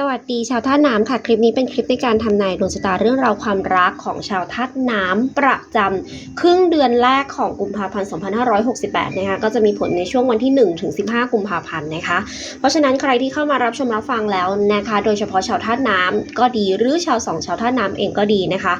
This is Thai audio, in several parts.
สวัสดีชาวท่าน้ำค่ะ คลิปนี้เป็นคลิปในการทำนายดวงชะตาเรื่องราวความรักของชาวท่าน้ำประจำครึ่งเดือนแรกของกุมภาพันธ์ 2568 นะคะก็จะมีผลในช่วงวันที่ 1 ถึง 15 กุมภาพันธ์นะคะ เพราะฉะนั้นใครที่เข้ามารับชมรับฟังแล้วนะคะ โดยเฉพาะชาวท่าน้ำก็ดีหรือชาวสองชาวท่าน้ำเองก็ดีนะคะ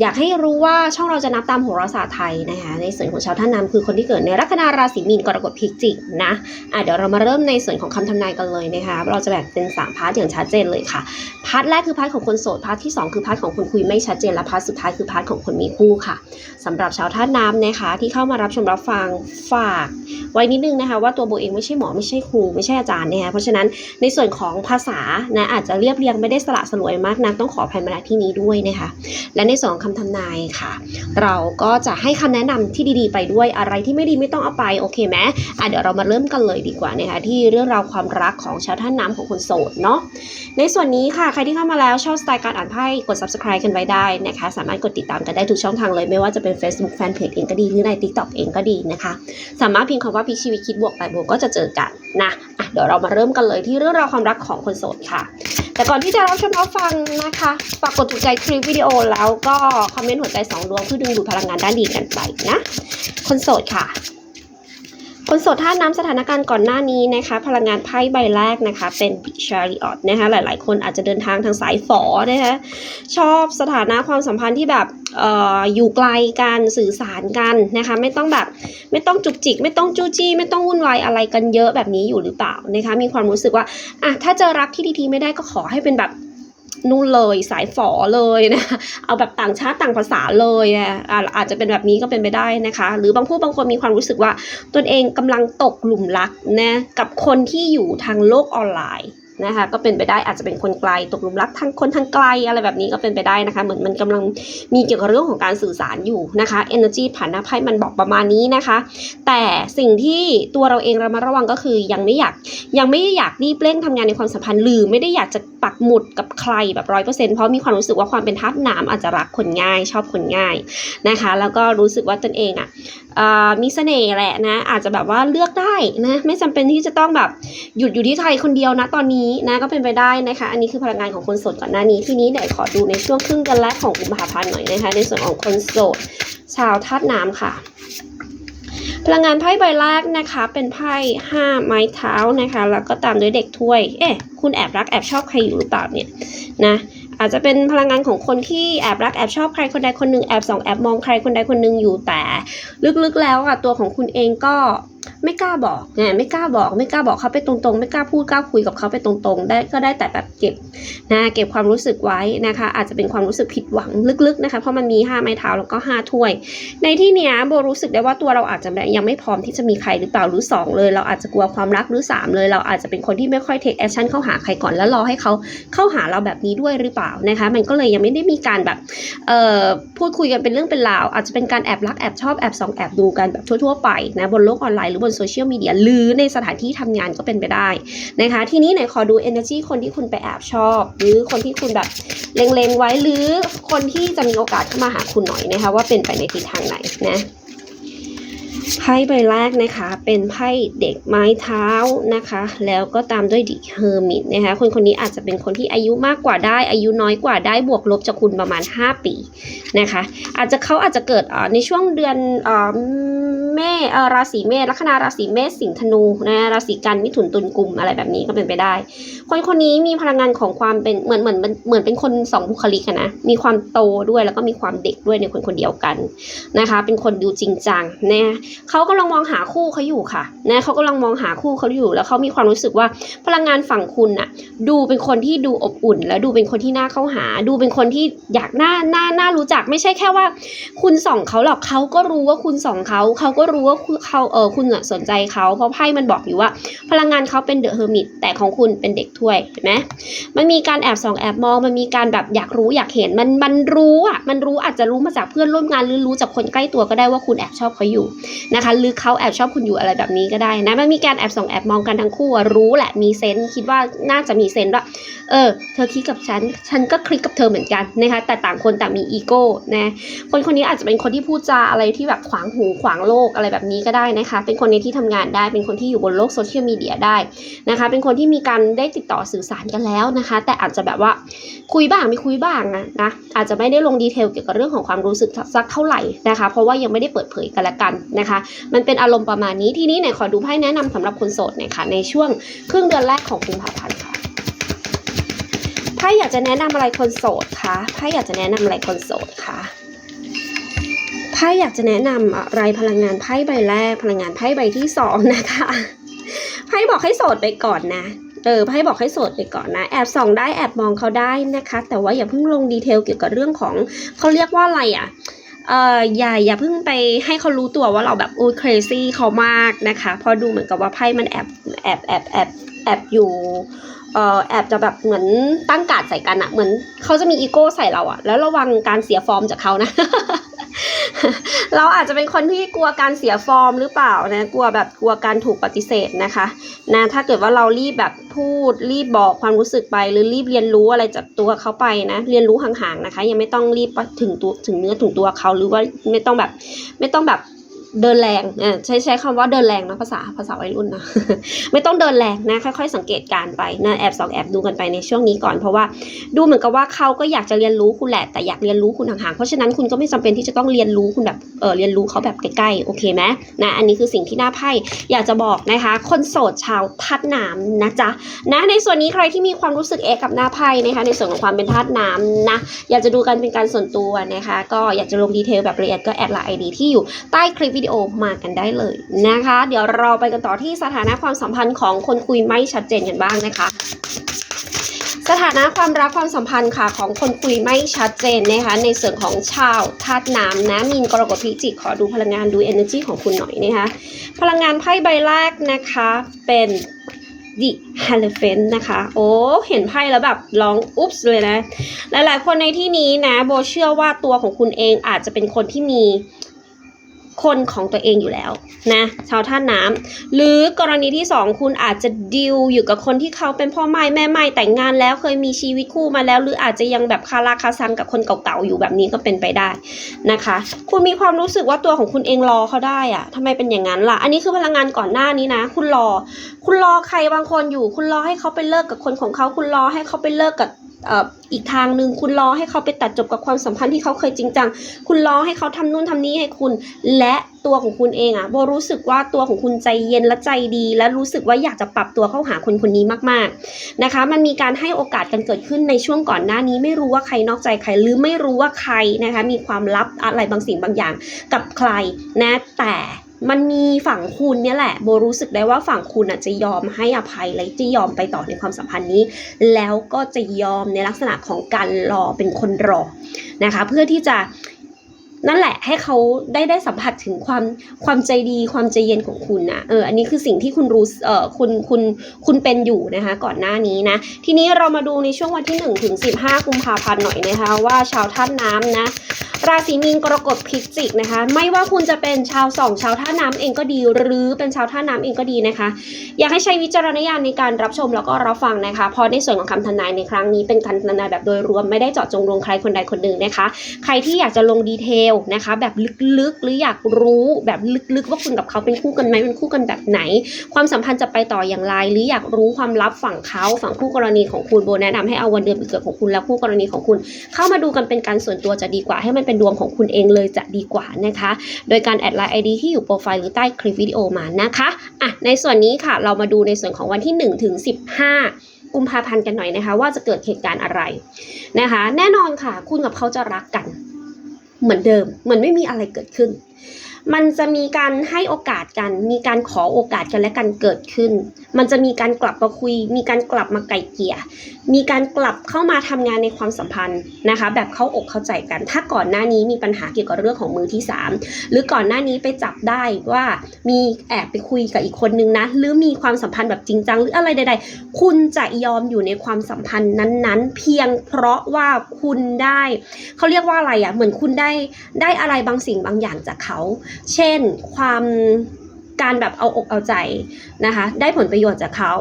อยากให้รู้ว่าช่องเราจะนับตามโหราศาสตร์ไทยนะคะในส่วนของชาวท่าน้ำคือคนที่เกิดในลัคนาราศีมีนกรกฎพิจิกนะอะเดี๋ยวเรามาเริ่มในส่วนของคำทำนายกันเลยนะคะเราจะแบ่งเป็น3พาร์ทอย่างชัดเจนเลยค่ะพาร์ทแรกคือพาร์ทของคนโสดพาร์ทที่ 2 คือพาร์ทของคนคุยไม่ชัดเจนและพาร์ทสุดท้ายคือพาร์ทของคนมีคู่ค่ะสำหรับชาวท่าน้ำนะคะที่เข้ามารับชมรับฟังฝาก ไว้นิดนึงนะคะ ว่าตัวโบเองไม่ใช่หมอไม่ใช่ครูไม่ใช่อาจารย์นะคะเพราะฉะนั้นในส่วนของภาษานะอาจจะเรียบเรียงไม่ได้สละสลวยมากนักต้องขออภัยมาณที่นี้ด้วยนะคะและในส่วนคำทำนายค่ะ เราก็จะให้คำแนะนำที่ดีๆ ไปด้วยอะไรที่ไม่ดีไม่ต้องเอาไปโอเคไหมอะเดี๋ยวเรามาเริ่มกันเลยดีกว่านะคะที่เรื่องราวความรักของชาวท่านน้ำของคนโสดเนาะในส่วนนี้ค่ะใครที่เข้ามาแล้วชอบสไตล์การอ่านไพ่กด subscribe กันไว้ได้นะคะ สามารถกดติดตามกันได้ทุกช่องทางเลยไม่ว่าจะเป็น Facebook Fanpage เองก็ดีหรือใน TikTok เองก็ดีนะคะ สามารถพิมพ์คำว่าพิชีวิตคิดบวกไปบวกก็จะเจอกันนะอะเดี๋ยวเรามาเริ่มกันเลยที่เรื่องราวความรักของคนโสดค่ะ แต่ก่อนที่จะรับชมรับฟังนะคะฝากกดถูกใจคลิปวิดีโอแล้วก็คอมเมนต์หัวใจสองดวงเพื่อดึงดูดพลังงานด้านดีกันไปนะ คนโสดค่ะ คนโสดท่าน้ำสถานการณ์ก่อนหน้านี้นะคะ พลังงานไพ่ใบแรกนะคะ เป็นบิชาริออตนะคะ หลายๆ คนอาจจะเดินทางทางสายฝอนะคะ ชอบสถานะความสัมพันธ์ที่แบบเอ่ออยู่ไกลกันสื่อสารกันนะคะ ไม่ต้องแบบไม่ต้องจุกจิก ไม่ต้องจู้จี้ ไม่ต้องวุ่นวายอะไรกันเยอะแบบนี้อยู่หรือเปล่านะคะ มีความรู้สึกว่าอะถ้าเจอรักที่ดีๆไม่ได้ก็ขอให้เป็นแบบ นู่นเลยสายฝอเลยนะเอาแบบต่างชาติต่างภาษาเลยนะอะอาจจะเป็นแบบนี้ก็เป็นไปได้นะคะ หรือบางผู้บางคนมีความรู้สึกว่าตนเองกำลังตกหลุมรักนะกับคนที่อยู่ทางโลกออนไลน์ นะคะก็เป็นไปได้อาจจะเป็นคนไกลตกหลุมรักทางคนทางไกลอะไรแบบนี้ก็เป็นไปได้นะคะ เหมือนมันกำลังมีเกี่ยวกับเรื่องของการสื่อสารอยู่นะคะ energy ผ่านหน้าไพ่มันบอกประมาณนี้นะคะ แต่สิ่งที่ตัวเราเองเรามาระวังก็คือยังไม่อยากยังไม่ได้อยากรีบเร่งทำงานในความสัมพันธ์หรือไม่ได้อยากจะปักหมุดกับใครแบบร้อยเปอร์เซ็นต์เพราะมีความรู้สึกว่าความเป็นทัดน้ำอาจจะรักคนง่าย ชอบคนง่ายนะคะ แล้วก็รู้สึกว่าตนเองอะเอ่อมีเสน่ห์แหละนะอาจจะแบบว่าเลือกได้นะไม่จำเป็นที่จะต้องแบบหยุดอยู่ที่ใครคนเดียวนะตอนนี้นะก็เป็นไปได้นะคะ อันนี้คือพลังงานของคนโสดก่อนหน้านี้ทีนี้เดี๋ยวขอดูในช่วงครึ่งเดือนแรกของกุมภาพันธ์หน่อยนะคะ ในส่วนของคนโสดชาวธาตุน้ำค่ะ พลังงานไพ่ใบแรกนะคะ เป็นไพ่ห้าไม้เท้านะคะ แล้วก็ตามด้วยเด็กถ้วย เอ๊ะคุณแอบรักแอบชอบใครอยู่หรือเปล่าเนี่ยนะอาจจะเป็นพลังงานของคนที่แอบรักแอบชอบใครคนใดคนหนึ่งแอบส่องแอบมองใครคนใดคนหนึ่งอยู่แต่ ลึกๆแล้วอะตัวของคุณเองก็ ไม่กล้าบอกไงไม่กล้าบอก ไม่กล้าบอกเขาไปตรงๆ ไม่กล้าพูดกล้าคุยกับเขาไปตรงๆ ได้ก็ได้แต่แบบเก็บนะเก็บความรู้สึกไว้นะคะ อาจจะเป็นความรู้สึกผิดหวังลึกๆนะคะเพราะมันมีห้าไม้เท้าแล้วก็ห้าถ้วย ในที่เนี้ยโบรู้สึกได้ว่าตัวเราอาจจะยังไม่พร้อมที่จะมีใครหรือเปล่าหรือสองเลย เราอาจจะกลัวความรักหรือสามเลย เราอาจจะเป็นคนที่ไม่ค่อยเทคแอคชั่นเข้าหาใครก่อนแล้วรอให้เขาเข้าหาเราแบบนี้ด้วยหรือเปล่านะคะ มันก็เลยยังไม่ได้มีการแบบเอ่อพูดคุยกันเป็นเรื่องเป็นราวอาจจะเป็นการแอบรักแอบชอบแอบส่องแอบดูกันแบบทั่วๆไปนะบนโลกออนไลน์หรือบนโซเชียลมีเดียหรือในสถานที่ทำงานก็เป็นไปได้นะคะ ทีนี้ไหนขอดู energy คนที่คุณไปแอบชอบ หรือคนที่คุณแบบเล็งๆไว้หรือคนที่จะมีโอกาสเข้ามาหาคุณหน่อยนะคะว่าเป็นไปในทิศทางไหนนะ ไพ่ใบแรกนะคะ เป็นไพ่เด็กไม้เท้านะคะ แล้วก็ตามด้วยดิเฮอร์มิตนะคะ คนคนนี้อาจจะเป็นคนที่อายุมากกว่าได้ อายุน้อยกว่าได้บวกลบจากคุณประมาณ 5 ปีนะคะ อาจจะเขาอาจจะเกิดในช่วงเดือนเมษเอ่อราศีเมษลัคนาราศีเมษสิงห์ธนูนะราศีกันมิถุนตุลกุมอะไรแบบนี้ก็เป็นไปได้ คนคนนี้มีพลังงานของความเป็นเหมือนเหมือนเหมือนเป็นคนสองบุคลิกนะมีความโตด้วยแล้วก็มีความเด็กด้วยในคนคนเดียวกันนะคะ เป็นคนดูจริงจังนะเขากำลังมองหาคู่เขาอยู่ค่ะนะเขากำลังมองหาคู่เขาอยู่ แล้วเขามีความรู้สึกว่าพลังงานฝั่งคุณอะดูเป็นคนที่ดูอบอุ่น แล้วดูเป็นคนที่น่าเข้าหา ดูเป็นคนที่อยากน่าน่าน่ารู้จักไม่ใช่แค่ว่า คุณส่องเขาหรอกเขาก็รู้ว่าคุณส่องเขาเขาก็รู้ว่าเขาเออคุณอะสนใจเขาเพราะไพ่มันบอกอยู่ว่า พลังงานเขาเป็นเดอะเฮอร์มิตแต่ของคุณเป็นเด็กถ้วยเห็นไหมมันมีการแอบส่องแอบมองมันมีการแบบอยากรู้อยากเห็นมันมันรู้อะมันรู้อาจจะรู้มาจากเพื่อนร่วมงานหรือรู้จากคนใกล้ตัวก็ได้ว่าคุณแอบชอบเขาอยู่นะคะหรือเขาแอบชอบคุณอยู่อะไรแบบนี้ก็ได้นะมันมีการแอบส่องแอบมองกันทั้งคู่รู้แหละมีเซนส์คิดว่าน่าจะมีเซนส์ว่าเออ เธอคลิกกับฉัน ฉันก็คลิกกับเธอเหมือนกันนะคะแต่ต่างคนต่างมีอีโก้นะคนคนนี้อาจจะเป็นคนที่พูดจาอะไรที่แบบขวางหูขวางโลกอะไรแบบนี้ก็ได้นะคะ เป็นคนในที่ทำงานได้ เป็นคนที่อยู่บนโลกโซเชียลมีเดียได้นะคะ เป็นคนที่มีการได้ติดต่อสื่อสารกันแล้วนะคะ แต่อาจจะแบบว่าคุยบ้างไม่คุยบ้างนะนะอาจจะไม่ได้ลงดีเทลเกี่ยวกับเรื่องของความรู้สึกสักเท่าไหร่นะคะ เพราะว่ายังไม่ได้เปิดเผยกันละกันนะคะมันเป็นอารมณ์ประมาณนี้ทีนี้เนี่ยขอดูไพ่แนะนำสำหรับคนโสดหน่อยค่ะในช่วงครึ่งเดือนแรกของกุมภาพันธ์ค่ะไพ่อยากจะแนะนำอะไรคนโสดคะไพ่อยากจะแนะนำอะไรคนโสดคะไพ่อยากจะแนะนำอะไรพลังงานไพ่ใบแรก พลังงานไพ่ใบที่สองนะคะไพ่บอกให้โสดไปก่อนนะเออไพ่บอกให้โสดไปก่อนนะ แอบส่องได้แอบมองเขาได้นะคะ แต่ว่าอย่าเพิ่งลงดีเทลเกี่ยวกับเรื่องของเขาเรียกว่าอะไรอะ เอ่ออย่าอย่าเพิ่งไปให้เขารู้ตัวว่าเราแบบโอ้ย crazy เขามากนะคะเพราะดูเหมือนกับว่าไพ่มันแอบแอบแอบแอบแอบอยู่เอ่อแอบจะแบบเหมือนตั้งการ์ดใส่กันอะเหมือนเขาจะมีอีโก้ใส่เราอะแล้วระวังการเสียฟอร์มจากเขานะ เราอาจจะเป็นคนที่กลัวการเสียฟอร์มหรือเปล่านะ กลัวแบบกลัวการถูกปฏิเสธนะคะ นะ ถ้าเกิดว่าเรารีบแบบพูดรีบบอกความรู้สึกไป หรือรีบเรียนรู้อะไรจากตัวเขาไปนะ เรียนรู้ห่างๆนะคะ ยังไม่ต้องรีบถึงตัวถึงเนื้อถึงตัวเขาหรือว่าไม่ต้องแบบไม่ต้องแบบ เดินแรงออใช้ใช้คำว่าเดินแรงนะภาษาภาษาวัยรุ่นนะไม่ต้องเดินแรงนะค่อยๆ สังเกตการไปนะแอบสองแอบดูกันไปในช่วงนี้ก่อน เพราะว่าดูเหมือนกับว่าเขาก็อยากจะเรียนรู้คุณแหละแต่อยากเรียนรู้คุณห่างๆเพราะฉะนั้นคุณก็ไม่จำเป็นที่จะต้องเรียนรู้คุณแบบเออเรียนรู้เขาแบบใกล้ๆโอเคไหมนะอันนี้คือสิ่งที่น่าไพ่อยากจะบอกนะคะ คนโสดชาวทัดน้ำนะจ๊ะนะในส่วนนี้ใครที่มีความรู้สึกเอกกับหน้าไพ่นะคะในส่วนของความเป็นธาตุน้ำนะอยากจะดูกันเป็นการส่วนตัวนะคะ ก็อยากจะลงดีเทลแบบละเอียดก็แอดไลน์ไอดีที่อยู่ใต้คลิปวิดีโอมากันได้เลยนะคะ เดี๋ยวเราไปกันต่อที่สถานะความสัมพันธ์ของคนคุยไม่ชัดเจนกันบ้างนะคะสถานะความรักความสัมพันธ์ค่ะของคนคุยไม่ชัดเจนนะคะในส่วนของชาวธาตุน้ำนะมีนกรกฎพิจิกขอดูพลังงานดู energy ของคุณหน่อยนะคะพลังงานไพ่ใบแรกนะคะเป็น The Elephant นะคะ โอ้ เห็นไพ่แล้วแบบร้องอุ๊บสเลยนะ หลายๆ คนในที่นี้นะ โบเชื่อว่าตัวของคุณเองอาจจะเป็นคนที่มี คนของตัวเองอยู่แล้วนะชาวท่าน้ำหรือกรณีที่สองคุณอาจจะดิวอยู่กับคนที่เขาเป็นพ่อไม้แม่ไม้แต่งงานแล้วเคยมีชีวิตคู่มาแล้ว หรืออาจจะยังแบบคาราคาซังกับคนเก่าๆอยู่แบบนี้ก็เป็นไปได้นะคะ คุณมีความรู้สึกว่าตัวของคุณเองรอเขาได้อะทำไมเป็นอย่างนั้นล่ะ อันนี้คือพลังงานก่อนหน้านี้นะ คุณรอ คุณรอใครบางคนอยู่ คุณรอให้เขาไปเลิกกับคนของเขา คุณรอให้เขาไปเลิกกับ อีกทางหนึ่งคุณรอให้เขาไปตัดจบกับความสัมพันธ์ที่เขาเคยจริงจัง คุณรอให้เขาทำนู่นทำนี้ให้คุณ และตัวของคุณเองอะโบรู้สึกว่าตัวของคุณใจเย็นและใจดี และรู้สึกว่าอยากจะปรับตัวเข้าหาคนคนนี้มากๆนะคะ มันมีการให้โอกาสกันเกิดขึ้นในช่วงก่อนหน้านี้ ไม่รู้ว่าใครนอกใจใครหรือไม่รู้ว่าใครนะคะมีความลับอะไรบางสิ่งบางอย่างกับใครนะแต่มันมีฝั่งคุณเนี่ยแหละ โบรู้สึกได้ว่าฝั่งคุณอะจะยอมให้อภัยและจะยอมไปต่อในความสัมพันธ์นี้ แล้วก็จะยอมในลักษณะของการรอเป็นคนรอนะคะ เพื่อที่จะ นั่นแหละให้เขาได้ได้สัมผัสถึงความความใจดีความใจเย็นของคุณนะเอออันนี้คือสิ่งที่คุณรู้เออคุณคุณคุณเป็นอยู่นะคะ ก่อนหน้านี้นะทีนี้เรามาดูในช่วงวันที่1ถึง15กุมภาพันธ์หน่อยนะคะ ว่าชาวท่าตุน้ำนะราศีมีนกรกฎพิจิกนะคะ ไม่ว่าคุณจะเป็นชาวสองชาวท่าน้ำเองก็ดี หรือเป็นชาวท่าน้ำเองก็ดีนะคะ อยากให้ใช้วิจารณญาณในการรับชมแล้วก็รับฟังนะคะเพราะในส่วนของคำทนายในครั้งนี้เป็นการทนายแบบโดยรวมไม่ได้เจาะจงลงใครคนใดคนหนึ่งนะคะ ใครที่อยากจะลงดีเทลนะคะ แบบลึกๆ หรืออยากรู้แบบลึกๆ ว่าคุณกับเขาเป็นคู่กันไหมเป็นคู่กันแบบไหน ความสัมพันธ์จะไปต่ออย่างไร หรืออยากรู้ความลับฝั่งเขาฝั่งคู่กรณีของคุณโบแนะนำให้เอาวันเดือนปีเกิดของคุณและคู่กรณีของคุณ เข้ามาดูกันเป็นการส่วนตัวจะดีกว่า ให้มันเป็นดวงของคุณเองเลยจะดีกว่านะคะ โดยการแอดไลน์ไอดีที่อยู่โปรไฟล์หรือใต้คลิปวิดีโอมานะคะอะในส่วนนี้ค่ะเรามาดูในส่วนของวันที่1ถึง15กุมภาพันธ์กันหน่อยนะคะว่าจะเกิดเหตุการณ์อะไรนะคะ แน่นอนค่ะ คุณกับเขาจะรักกัน เหมือนเดิมเหมือนไม่มีอะไรเกิดขึ้น มันจะมีการให้โอกาสกัน มีการขอโอกาสกันและกันเกิดขึ้น มันจะมีการกลับมาคุย มีการกลับมาไกลเกลี่ยมีการกลับเข้ามาทำงานในความสัมพันธ์นะคะ แบบเข้าอกเข้าใจกัน ถ้าก่อนหน้านี้มีปัญหาเกี่ยวกับเรื่องของมือที่สามหรือก่อนหน้านี้ไปจับได้ว่ามีแอบไปคุยกับอีกคนนึงนะ หรือมีความสัมพันธ์แบบจริงจังหรืออะไรใด ๆ คุณจะยอมอยู่ในความสัมพันธ์นั้นๆ เพียงเพราะว่าคุณได้เขาเรียกว่าอะไรอะ่ะเหมือนคุณได้ได้อะไรบางสิ่งบางอย่างจากเขา เช่นความ การแบบเอาอกเอาใจนะคะ ได้ผลประโยชน์จากเขา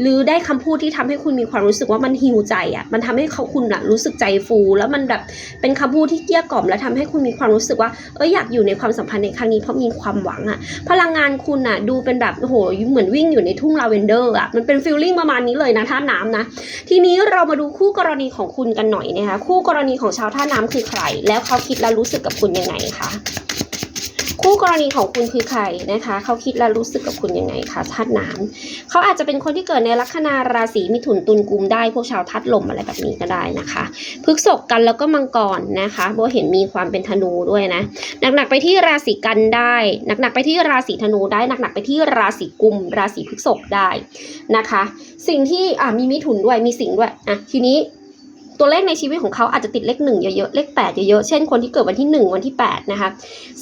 หรือได้คำพูดที่ทำให้คุณมีความรู้สึกว่ามันฮิวใจอะ่ะ มันทำให้เขาคุณอะรู้สึกใจฟู แล้วมันแบบเป็นคำพูดที่เกลี้ยกล่อมและทำให้คุณมีความรู้สึกว่าเอออยากอยู่ในความสัมพันธ์ในครั้งนี้เพราะมีความหวังอะ่ะ พลังงานคุณอะ่ะดูเป็นแบบโอ้โหเหมือนวิ่งอยู่ในทุ่งลาเวนเดอร์อะ่ะ มันเป็นฟีลลิ่งประมาณนี้เลยนะท่าน้ำนะ ทีนี้เรามาดูคู่กรณีของคุณกันหน่อยนะคะ คู่กรณีของชาวท่าน้ำคือใคร แล้วเขาคิดและรู้สึกกับคุณยังไงคะ คู่กรณีของคุณคือใครนะคะเขาคิดและรู้สึกกับคุณยังไงคะธาตุน้ำเขาอาจจะเป็นคนที่เกิดในลัคนาราศีมิถุนตุลกุมได้ พวกชาวธาตุลมอะไรแบบนี้ก็ได้นะคะพฤกษกกันแล้วก็มังกรนะคะโบเห็นมีความเป็นธนูด้วยนะหนักๆไปที่ราศีกันได้หนักๆไปที่ราศีธนูได้หนักๆไปที่ราศีกุม ราศีพฤษภได้นะคะ สิ่งที่อ่ามีมิถุนด้วยมีสิงห์ด้วยอะทีนี้ ตัวเลขในชีวิตของเขาอาจจะติดเลขหนึ่งเยอะๆ เลขแปดเยอะๆ เช่นคนที่เกิดวันที่หนึ่งวันที่แปดนะคะ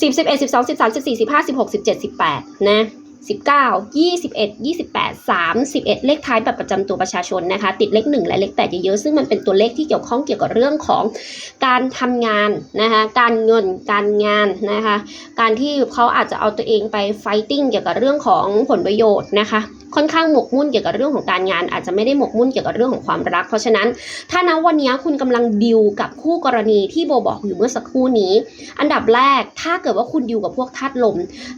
สิบสิบเอ็ดสิบสองสิบสามสิบสี่สิบห้าสิบหกสิบเจ็ดสิบแปดนะสิบเก้ายี่สิบเอ็ดยี่สิบแปดสามสิบเอ็ดเลขท้ายแบบประจำตัวประชาชนนะคะ ติดเลขหนึ่งและเลขแปดเยอะๆซึ่งมันเป็นตัวเลขที่เกี่ยวข้องเกี่ยวกับเรื่องของการทำงานนะคะการเงินการงานนะคะ การที่เขาอาจจะเอาตัวเองไปไฟติ้งเกี่ยวกับเรื่องของผลประโยชน์นะคะ ค่อนข้างหมกมุ่นเกี่ยวกับเรื่องของการงาน อาจจะไม่ได้หมกมุ่นเกี่ยวกับเรื่องของความรัก เพราะฉะนั้นถ้าณวันนี้คุณกำลังดิวกับคู่กรณีที่โบบอกอยู่เมื่อสักครู่นี้ อันดับแรกถ้าเกิดว่าคุณดิวกับพวกธาตุลม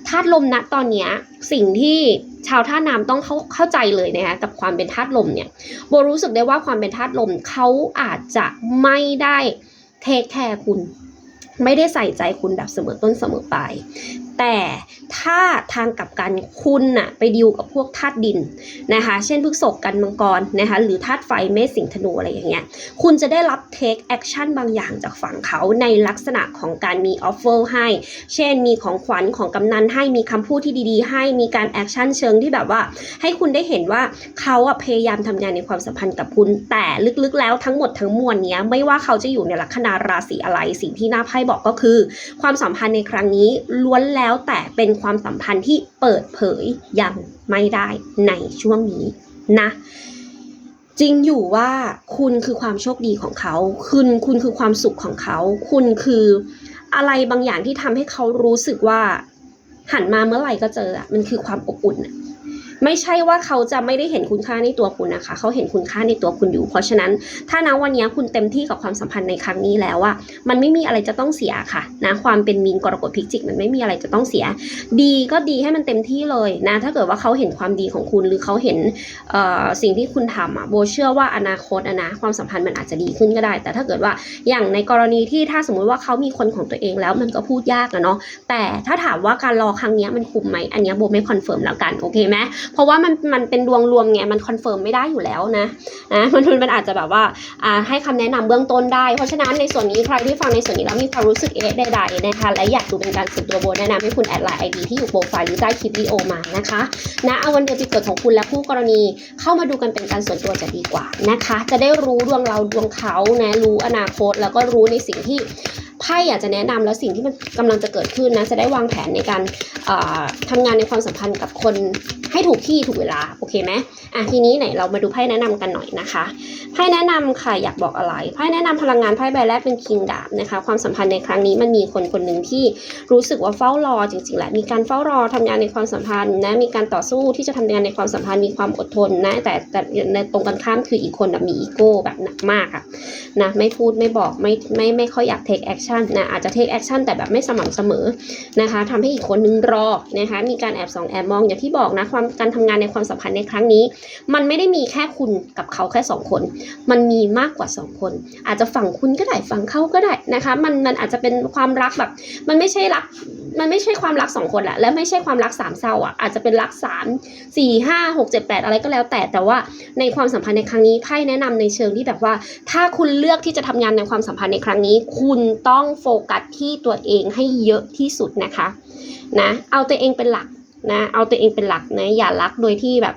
ธาตุลมณตอนนี้สิ่งที่ชาวธาตุน้ำต้องเข้าเข้าใจเลยนะคะกับความเป็นธาตุลมเนี่ยโบรู้สึกได้ว่าความเป็นธาตุลมเขาอาจจะไม่ได้เทคแคร์คุณ ไม่ได้ใส่ใจคุณแบบเสมอต้นเสมอปลายแต่ถ้าทางกับกันคุณน่ะไปดิวกับพวกธาตุดินนะคะ เช่นพฤกษกกันมังกรนะคะหรือธาตุไฟเมษสิงธนูอะไรอย่างเงี้ยคุณจะได้รับ take action บางอย่างจากฝั่งเขาในลักษณะของการมี offer ให้ เช่นมีของขวัญของกำนันให้มีคำพูดที่ดีๆ ให้มีการ action เชิงที่แบบว่า ให้คุณได้เห็นว่าเขาอะพยายามทำงานในความสัมพันธ์กับคุณ แต่ลึกๆแล้วทั้งหมดทั้งมวลเนี้ยไม่ว่าเขาจะอยู่ในลัคนาราศีอะไรสิ่งที่หน้าไพ่บอกก็คือ ความสัมพันธ์ในครั้งนี้ล้วนแล้วแล้วแต่เป็นความสัมพันธ์ที่เปิดเผยยังไม่ได้ในช่วงนี้นะ จริงอยู่ว่าคุณคือความโชคดีของเขา คุณคุณคือความสุขของเขา คุณคืออะไรบางอย่างที่ทำให้เขารู้สึกว่า หันมาเมื่อไหร่ก็เจออะมันคือความอบอุ่นอะ ไม่ใช่ว่าเขาจะไม่ได้เห็นคุณค่าในตัวคุณนะคะ เขาเห็นคุณค่าในตัวคุณอยู่ เพราะฉะนั้นถ้านะวันนี้คุณเต็มที่กับความสัมพันธ์ในครั้งนี้แล้วอะมันไม่มีอะไรจะต้องเสียค่ะนะความเป็นมีนกรกฎพิจิกมันไม่มีอะไรจะต้องเสีย ดีก็ดีให้มันเต็มที่เลยนะถ้าเกิดว่าเขาเห็นความดีของคุณหรือเขาเห็นสิ่งที่คุณทำอะโบเชื่อว่าอนาคตอะนะความสัมพันธ์มันอาจจะดีขึ้นก็ได้ แต่ถ้าเกิดว่าอย่างในกรณีที่ถ้าสมมุติว่าเขามีคนของตัวเองแล้วมันก็พูดยากอะเนาะแต่ถ้าถามว่าการรอครั้งนี้มันคุ้มไหมอันนี้โบไม่คอนเฟิร์มแล้วกันโอเคไหมเพราะว่ามันมันเป็นดวงรวมไงมันคอนเฟิร์มไม่ได้อยู่แล้วนะนะมันมันอาจจะแบบว่าอ่าให้คำแนะนำเบื้องต้นได้ เพราะฉะนั้นในส่วนนี้ใครที่ฟังในส่วนนี้แล้วมีความรู้สึกเอ๊ะใดๆนะคะและอยากดูเป็นการส่วนตัวโบแนะนำให้คุณแอดไลน์ไอดีที่อยู่โปรไฟล์หรือใต้คลิปวิดีโอมานะคะนะเอาวันเดือนปีเกิดของคุณและคู่กรณีเข้ามาดูกันเป็นการส่วนตัวจะดีกว่านะคะ จะได้รู้ดวงเราดวงเขานะรู้อนาคตแล้วก็รู้ในสิ่งที่ ไพ่อยากจะแนะนำแล้วสิ่งที่มันกำลังจะเกิดขึ้นนะจะได้วางแผนในการเอ่อทำงานในความสัมพันธ์กับคนให้ถูกที่ถูกเวลาโอเคไหมอะทีนี้ไหนเรามาดูไพ่แนะนำกันหน่อยนะคะไพ่แนะนำค่ะอยากบอกอะไรไพ่แนะนำพลังงานไพ่ใบแรกเป็นคิงดาบนะคะความสัมพันธ์ในครั้งนี้มันมีคนคนหนึ่งที่รู้สึกว่าเฝ้ารอจริงๆแหละมีการเฝ้ารอทำงานในความสัมพันธ์นะมีการต่อสู้ที่จะทำงานในความสัมพันธ์มีความอดทนนะแต่แต่ในตรงกันข้ามคืออีกคนนะมีอีโก้แบบหนักมากอะนะไม่พูดไม่บอกไม่ไม่ไม่ค่อยอยาก take action นะอาจจะ take action แต่แบบไม่สม่ำเสมอนะคะทำให้อีกคนนึงรอนะคะมีการแอบสองแอบมองอย่างที่บอกนะความการทำงานในความสัมพันธ์ในครั้งนี้ มันไม่ได้มีแค่คุณกับเขาแค่สองคน มันมีมากกว่าสองคน อาจจะฝั่งคุณก็ได้ฝั่งเขาก็ได้นะคะมันมันอาจจะเป็นความรักแบบ มันไม่ใช่รักมันไม่ใช่ความรักสองคนแหละและไม่ใช่ความรักสามเศร้าอะอาจจะเป็นรักสามสี่ห้าหกเจ็ดแปดอะไรก็แล้ว แต่แต่ว่าในความสัมพันธ์ในครั้งนี้ไพ่แนะนำในเชิงที่แบบว่า ถ้าคุณเลือกที่จะทำงานในความสัมพันธ์ในครั้งนี้ คุณต้อง้องโฟกัสที่ตัวเองให้เยอะที่สุดนะคะนะเอาตัวเองเป็นหลักนะเอาตัวเองเป็นหลักนะอย่ารักโดยที่แบบ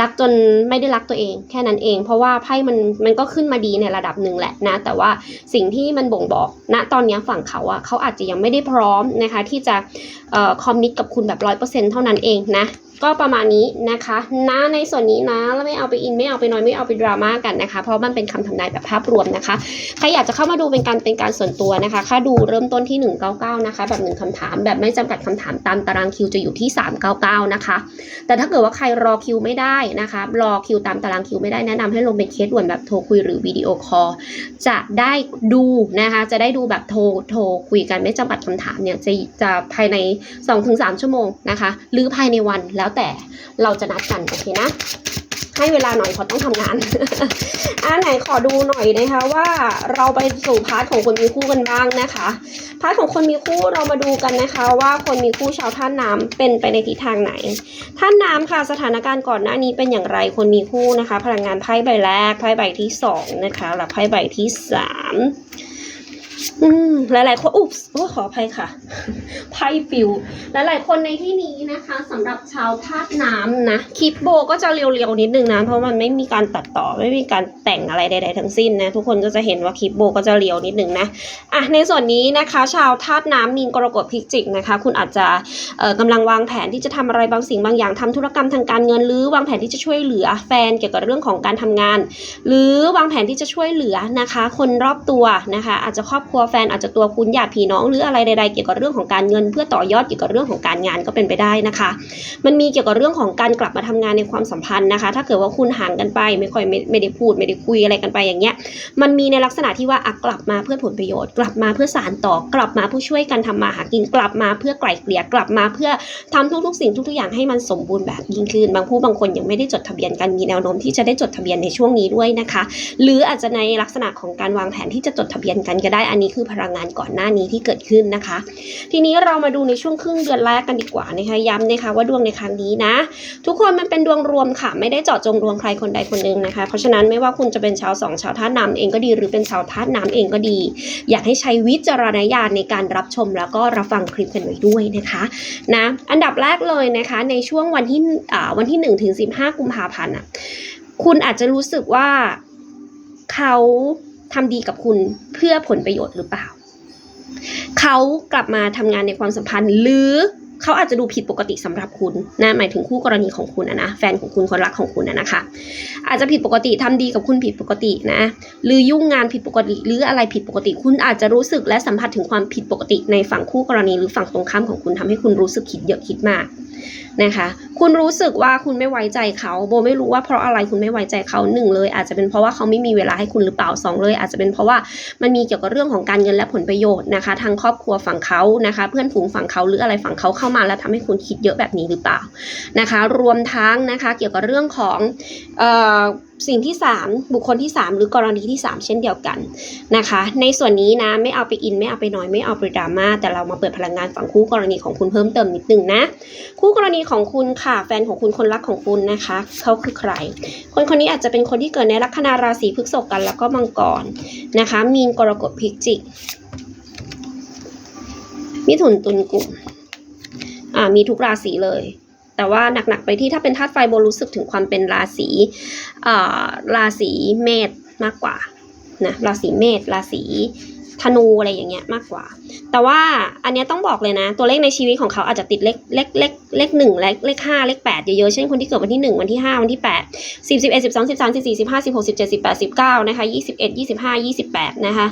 รักจนไม่ได้รักตัวเองแค่นั้นเอง เพราะว่าไพ่มันมันก็ขึ้นมาดีในระดับหนึ่งแหละนะแต่ว่าสิ่งที่มันบ่งบอกณตอนนี้ฝั่งเขาอะเขาอาจจะยังไม่ได้พร้อมนะคะที่จะคอมมิตกับคุณแบบร้อยเปอร์เซ็นต์เท่านั้นเองนะ ก็ประมาณนี้นะคะนะในส่วนนี้นะแล้วไม่เอาไปอินไม่เอาไปนอยไม่เอาไปดราม่ากันนะคะ เพราะมันเป็นคำทำนายแบบภาพรวมนะคะใครอยากจะเข้ามาดูเป็นการเป็นการส่วนตัวนะคะ ค่าดูเริ่มต้นที่ 199 นะคะ แบบหนึ่งคำถามแบบไม่จำกัดคำถามตามตารางคิวจะอยู่ที่ 399 นะคะ แต่ถ้าเกิดว่าใครรอคิวไม่ได้นะคะ รอคิวตามตารางคิวไม่ได้แนะนำให้ลงเป็นเคสด่วนแบบโทรคุยหรือวิดีโอคอลจะได้ดูนะคะ จะได้ดูแบบโทรโทรคุยกันไม่จำกัดคำถามเนี่ยจะจะภายใน 2-3 ชั่วโมงนะคะ หรือภายในวันแล้วแต่เราจะนัดกันโอเคนะ ให้เวลาหน่อยเพราะต้องทำงาน อ่าไหนขอดูหน่อยนะคะว่าเราไปสู่พาร์ทของคนมีคู่กันบ้างนะคะ พาร์ทของคนมีคู่เรามาดูกันนะคะ ว่าคนมีคู่ชาวท่านน้ำเป็นไปในทิศทางไหน ท่านน้ำค่ะสถานการณ์ก่อนหน้านี้เป็นอย่างไรคนมีคู่นะคะ พลังงานไพ่ใบแรกไพ่ใบที่สองนะคะและไพ่ใบที่สาม อืมหลายๆคนอุ๊บโอ้ขออภัยค่ะ ไพ่ปิว หลายๆคนในที่นี้นะคะสำหรับชาวธาตุน้ำนะคลิปโบก็จะเรียวๆนิดนึงนะ เพราะมันไม่มีการตัดต่อไม่มีการแต่งอะไรใด ๆ ทั้งสิ้นนะ ทุกคนก็จะเห็นว่าคลิปโบก็จะเรียวนิดนึงนะอะในส่วนนี้นะคะ ชาวธาตุน้ำมีนกรกฎพิจิกนะคะ คุณอาจจะเอ่อกำลังวางแผนที่จะทำอะไรบางสิ่งบางอย่างทำธุรกรรมทางการเงิน หรือวางแผนที่จะช่วยเหลือแฟนเกี่ยวกับเรื่องของการทำงาน หรือวางแผนที่จะช่วยเหลือนะคะ คนรอบตัวนะคะ อาจจะครอบครัวแฟนอาจจะตัวคุณญาติพี่น้องหรืออะไรใดๆเกี่ยวกับเรื่องของการเงิน เพื่อต่อยอดเกี่ยวกับเรื่องของการงานก็เป็นไปได้นะคะ มันมีเกี่ยวกับเรื่องของการกลับมาทำงานในความสัมพันธ์นะคะ ถ้าเกิดว่าคุณห่างกันไปไม่ค่อยไม่ไม่ได้พูดไม่ได้คุยอะไรกันไปอย่างเงี้ยมันมีในลักษณะที่ว่าอะกลับมาเพื่อผลประโยชน์ กลับมาเพื่อสานต่อกลับมาเพื่อช่วยกันทำมาหากินกลับมาเพื่อไกล่เกลี่ยกลับมาเพื่อทำทุกๆ สิ่งทุกๆอย่างให้มันสมบูรณ์แบบยิ่งขึ้นบางผู้บางคนยังไม่ได้จดทะเบียนกันมีแนวโน้มที่จะได้จดทะเบียนในช่วงนี้ด้วยนะคะ หรืออาจจะในลักษณะของการวางแผนที่จะจดทะเบียนกันก็ได้อันนี้คือพลังงานก่อนหน้านี้ที่เกิดขึ้นนะคะ ทีนี้เรามาดูในช่วงครึ่งเดือนแรกกันดีกว่านะคะย้ำนะคะว่าดวงในครั้งนี้นะ ทุกคนมันเป็นดวงรวมค่ะ ไม่ได้เจาะจงดวงใครคนใดคนหนึ่งนะคะ เพราะฉะนั้นไม่ว่าคุณจะเป็นชาวสองชาวธาตุน้ำเองก็ดีหรือเป็นชาวธาตุน้ำเองก็ดี อยากให้ใช้วิจารณญาณในการรับชมแล้วก็รับฟังคลิปกันไว้ด้วยนะคะนะอันดับแรกเลยนะคะในช่วงวันที่วันที่1ถึง15 กุมภาพันธ์อะคุณอาจจะรู้สึกว่าเขา ทำดีกับคุณเพื่อผลประโยชน์หรือเปล่า เขากลับมาทำงานในความสัมพันธ์ หรือเขาอาจจะดูผิดปกติสำหรับคุณนะหมายถึงคู่กรณีของคุณนะนะแฟนของคุณคนรักของคุณนะนะคะ อาจจะผิดปกติทำดีกับคุณผิดปกตินะหรือยุ่งงานผิดปกติ หรืออะไรผิดปกติ คุณอาจจะรู้สึกและสัมผัสถึงความผิดปกติในฝั่งคู่กรณีหรือฝั่งตรงข้ามของคุณทำให้คุณรู้สึกคิดเยอะคิดมาก นะคะ คุณรู้สึกว่าคุณไม่ไว้ใจเขา โบไม่รู้ว่าเพราะอะไรคุณไม่ไว้ใจเขาหนึ่งเลย อาจจะเป็นเพราะว่าเขาไม่มีเวลาให้คุณหรือเปล่าสองเลย อาจจะเป็นเพราะว่ามันมีเกี่ยวกับเรื่องของการเงินและผลประโยชน์นะคะ ทางครอบครัวฝั่งเขานะคะ เพื่อนฝูงฝั่งเขาหรืออะไรฝั่งเขาเข้ามาแล้วทำให้คุณคิดเยอะแบบนี้หรือเปล่านะคะ รวมทั้งนะคะ เกี่ยวกับเรื่องของเอ่อสิ่งที่ 3 บุคคลที่ 3 หรือกรณีที่ 3 เช่นเดียวกันนะคะ ในส่วนนี้นะไม่เอาไปอินไม่เอาไปน้อยไม่เอาไปดราม่าแต่เรามาเปิดพลังงานฝั่งคู่กรณีของคุณเพิ่มเติมนิดนึงนะ คู่กรณีของคุณค่ะแฟนของคุณคนรักของคุณนะคะเขาคือใคร คนคนนี้อาจจะเป็นคนที่เกิดในลัคนาราศีพฤษภกันแล้วก็มังกรนะคะ มีนกรกฎพิจิกมิถุนตุลกลุ่มอ่ามีทุกราศีเลย แต่ว่าหนักๆไปที่ถ้าเป็นธาตุไฟโบรู้สึกถึงความเป็นราศีอ่าราศีเมษมากกว่านะราศีเมษราศี ธนูอะไรอย่างเงี้ยมากกว่า แต่ว่าอันเนี้ยต้องบอกเลยนะ ตัวเลขในชีวิตของเขาอาจจะติดเลขเลขเลขเลขหนึ่งและเลขห้าเลขแปดเยอะๆเช่นคนที่เกิดวันที่หนึ่งวันที่ห้าวันที่แปดสิบสิบเอ็ดสิบสองสิบสามสิบสี่สิบห้าสิบหกสิบเจ็ดสิบแปดสิบเก้านะคะยี่สิบเอ็ดยี่สิบห้ายี่สิบแปดนะคะ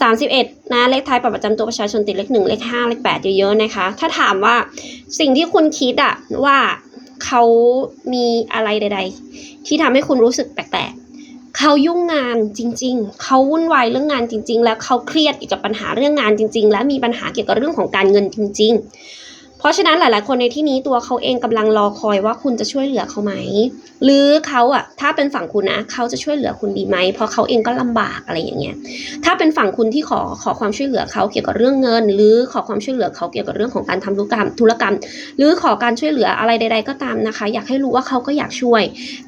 สามสิบเอ็ดนะเลขท้ายประจำตัวประชาชนติดเลขหนึ่งเลขห้าเลขแปดเยอะๆนะคะ ถ้าถามว่าสิ่งที่คุณคิดอะว่าเขามีอะไรใด ๆ ที่ทำให้คุณรู้สึกแปลกๆ เขายุ่งงานจริง ๆ เขาวุ่นวายเรื่องงานจริง ๆ แล้วเขาเครียดเกี่ยวกับปัญหาเรื่องงานจริง ๆ และมีปัญหาเกี่ยวกับเรื่องของการเงินจริง ๆ ราะฉะนั้นหลาย ๆ คนในที่นี้ตัวเขาเองกำลังรอคอยว่าคุณจะช่วยเหลือเขาไหม หรือเขาอะถ้าเป็นฝั่งคุณนะเขาจะช่วยเหลือคุณดีไหม เพราะเขาเองก็ลำบากอะไรอย่างเงี้ย ถ้าเป็นฝั่งคุณที่ขอขอความช่วยเหลือเขาเกี่ยวกับเรื่องเงิน หรือขอความช่วยเหลือเขาเกี่ยวกับเรื่องของการทำธุรกรรม ธุรกรรม หรือขอการช่วยเหลืออะไรใด ๆ ก็ตามนะคะ อยากให้รู้ว่าเขาก็อยากช่วย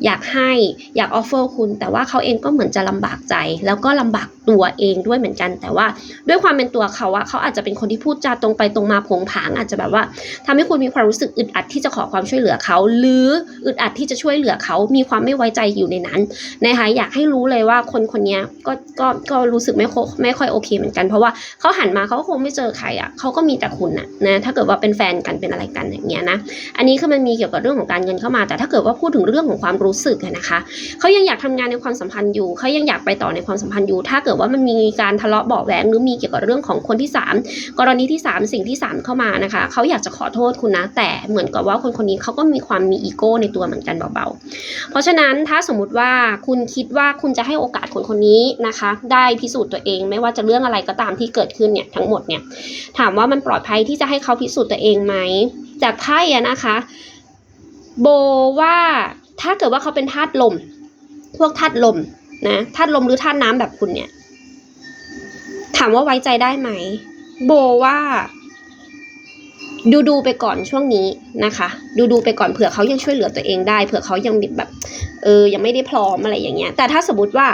อยากให้อยากออฟเฟอร์คุณ แต่ว่าเขาเองก็เหมือนจะลำบากใจ แล้วก็ลำบากตัวเองด้วยเหมือนกัน แต่ว่าด้วยความเป็นตัวเขาอะเขาอาจจะเป็นคนที่พูดจาตรงไปตรงมาผงผางอาจจะแบบว่าทำให้คุณมีความรู้สึกอึดอัดที่จะขอความช่วยเหลือเขา หรืออึดอัดที่จะช่วยเหลือเขามีความไม่ไว้ใจอยู่ในนั้นนะคะอยากให้รู้เลยว่าคนคนนี้ก็ก็ก็รู้สึกไม่ค่อยไม่ค่อยโอเคเหมือนกัน เพราะว่าเขาหันมาเขาคงไม่เจอใครอะเขาก็มีแต่คุณน่ะนะถ้าเกิดว่าเป็นแฟนกันเป็นอะไรกันอย่างเงี้ยนะอันนี้คือมันมีเกี่ยวกับเรื่องของการเงินเข้ามา แต่ถ้าเกิดว่าพูดถึงเรื่องของความรู้สึกนะคะเขายังอยากทำงานในความสัมพันธ์อยู่เขายังอยากไปต่อในความสัมพันธ์อยู่ ถ้าเกิดว่ามันมีการทะเลาะเบาแหวงหรือมีเกี่ยวกับเรื่องของคนที่สามกรณีที่สามสิ่งที่สามเข้ามานะคะเขาอยากจะขอโทษคุณนะ แต่เหมือนกับว่าคนคนนี้เขาก็มีความมีอีโก้ในตัวเหมือนกันเบาๆ เพราะฉะนั้นถ้าสมมุติว่าคุณคิดว่าคุณจะให้โอกาสคนคนนี้นะคะ ได้พิสูจน์ตัวเอง ไม่ว่าจะเรื่องอะไรก็ตามที่เกิดขึ้นเนี่ยทั้งหมดเนี่ยถามว่ามันปลอดภัยที่จะให้เขาพิสูจน์ตัวเองไหมจากไพ่อะนะคะโบว่าถ้าเกิดว่าเขาเป็นธาตุลม พวกธาตุลมนะธาตุลมหรือธาตุน้ำแบบคุณเนี่ย ถามว่าไว้ใจได้ไหม โบว่า ดูดูไปก่อนช่วงนี้นะคะ ดูดูไปก่อนเผื่อเขายังช่วยเหลือตัวเองได้เผื่อเขายังแบบเออยังไม่ได้พร้อมอะไรอย่างเงี้ย แต่ถ้าสมมติว่า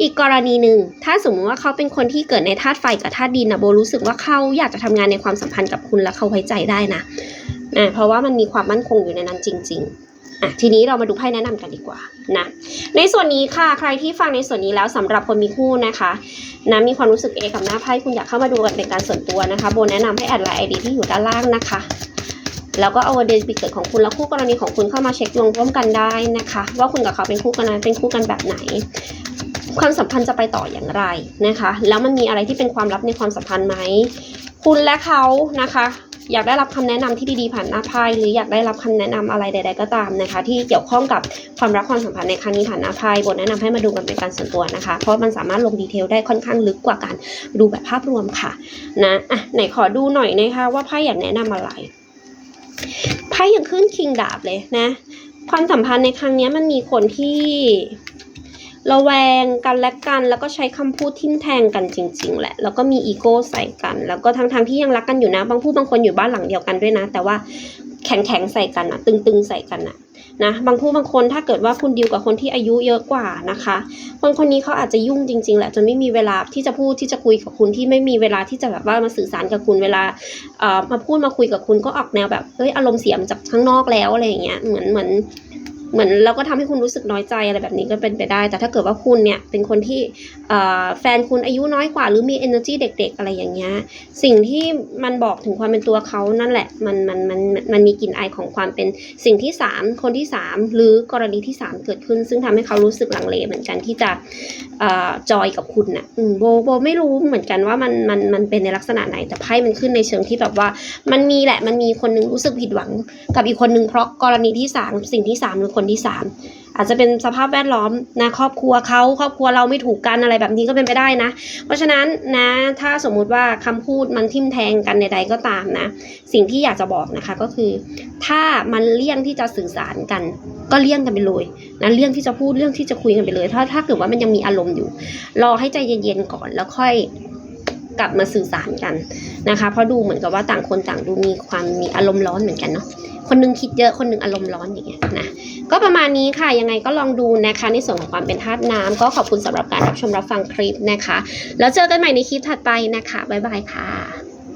อีกกรณีหนึ่งถ้าสมมติว่าเขาเป็นคนที่เกิดในธาตุไฟกับธาตุดินนะโบรู้สึกว่าเขาอยากจะทำงานในความสัมพันธ์กับคุณและเขาไว้ใจได้นะนะเพราะว่ามันมีความมั่นคงอยู่ในนั้นจริง ๆ อะทีนี้เรามาดูไพ่แนะนำกันดีกว่านะในส่วนนี้ค่ะใครที่ฟังในส่วนนี้แล้วสำหรับคนมีคู่นะคะนะมีความรู้สึกเอกับหน้าไพ่คุณอยากเข้ามาดูกันเป็นการส่วนตัวนะคะโบแนะนำให้แอดไลน์ไอดีที่อยู่ด้านล่างนะคะแล้วก็เอาเดือนปีเกิดของคุณและคู่กรณีของคุณเข้ามาเช็คดวงร่วมกันได้นะคะ ว่าคุณกับเขาเป็นคู่กันนะเป็นคู่กันแบบไหน ความสัมพันธ์จะไปต่ออย่างไรนะคะ แล้วมันมีอะไรที่เป็นความลับในความสัมพันธ์ไหมคุณและเขานะคะ อยากได้รับคำแนะนำที่ดีๆผ่านหน้าไพ่หรืออยากได้รับคำแนะนำอะไรใด ๆ ก็ตามนะคะ ที่เกี่ยวข้องกับความรักความสัมพันธ์ในครั้งนี้ผ่านหน้าไพ่บทแนะนำให้มาดูกันเป็นการส่วนตัวนะคะ เพราะมันสามารถลงดีเทลได้ค่อนข้างลึกกว่าการดูแบบภาพรวมค่ะนะอะไหนขอดูหน่อยนะคะว่าไพ่อยากแนะนำอะไรไพ่ยังขึ้นคิงดาบเลยนะ ความสัมพันธ์ในครั้งนี้มันมีคนที่ ระแวงกันและกันแล้วก็ใช้คำพูดทิ่มแทงกันจริง ๆ แหละ แล้วก็มีอีโก้ใส่กัน แล้วก็ทั้งๆที่ยังรักกันอยู่นะ บางผู้บางคนอยู่บ้านหลังเดียวกันด้วยนะ แต่ว่าแข็งๆใส่กันอะตึงๆใส่กันอะนะ บางผู้บางคนถ้าเกิดว่าคุณดิวกับคนที่อายุเยอะกว่านะคะ คนคนนี้เขาอาจจะยุ่งจริง ๆ แหละจนไม่มีเวลาที่จะพูดที่จะคุยกับคุณที่ไม่มีเวลาที่จะแบบว่ามาสื่อสารกับคุณเวลาเอ่อมาพูดมาคุยกับคุณก็ออกแนวแบบเฮ้ยอารมณ์เสียมจากข้างนอกแล้วอะไรอย่างเงี้ยเหมือนเหมือน เหมือนเราก็ทำให้คุณรู้สึกน้อยใจอะไรแบบนี้ก็เป็นไปได้ แต่ถ้าเกิดว่าคุณเนี่ยเป็นคนที่แฟนคุณอายุน้อยกว่า หรือมี energy เด็ก ๆ อะไรอย่างเงี้ยสิ่งที่มันบอกถึงความเป็นตัวเขานั่นแหละมันมันมันมันมีกลิ่นอายของความเป็นสิ่งที่สามคนที่สามหรือกรณีที่สามเกิดขึ้น ซึ่งทำให้เขารู้สึกลังเลเหมือนกันที่จะอจอยกับคุณน่ะโบโบไม่รู้เหมือนกันว่ามันมันมันเป็นในลักษณะไหนแต่ไพ่มันขึ้นในเชิงที่แบบว่า มันมีแหละมันมีคนนึงรู้สึกผิดหวังกับอีกคนนึงเพราะกรณีที่สามสิ่งที่สามหรือคนที่สามอาจจะเป็นสภาพแวดล้อมนะครอบครัวเขาครอบครัวเราไม่ถูกกันอะไรแบบนี้ก็เป็นไปได้นะ เพราะฉะนั้นนะถ้าสมมุติว่าคำพูดมันทิ่มแทงกันใดๆก็ตามนะ สิ่งที่อยากจะบอกนะคะก็คือ ถ้ามันเลี่ยงที่จะสื่อสารกัน ก็เลี่ยงกันไปเลยนะเลี่ยงที่จะพูดเรื่องที่จะคุยกันไปเลย ถ้าถ้าเกิดว่ามันยังมีอารมณ์อยู่ รอให้ใจเย็นๆก่อนแล้วค่อย กลับมาสื่อสารกันนะคะ เพราะดูเหมือนกับว่าต่างคนต่างดูมีความมีอารมณ์ร้อนเหมือนกันเนาะคนหนึงคิดเยอะคนหนึงอารมณ์ร้อนอย่างเงี้ยนะก็ประมาณนี้ค่ะยังไงก็ลองดูนะคะในส่วนของความเป็นธาตุน้ำก็ขอบคุณสำหรับการรับชมรับฟังคลิปนะคะ แล้วเจอกันใหม่ในคลิปถัดไปนะคะบ๊ายบายค่ะ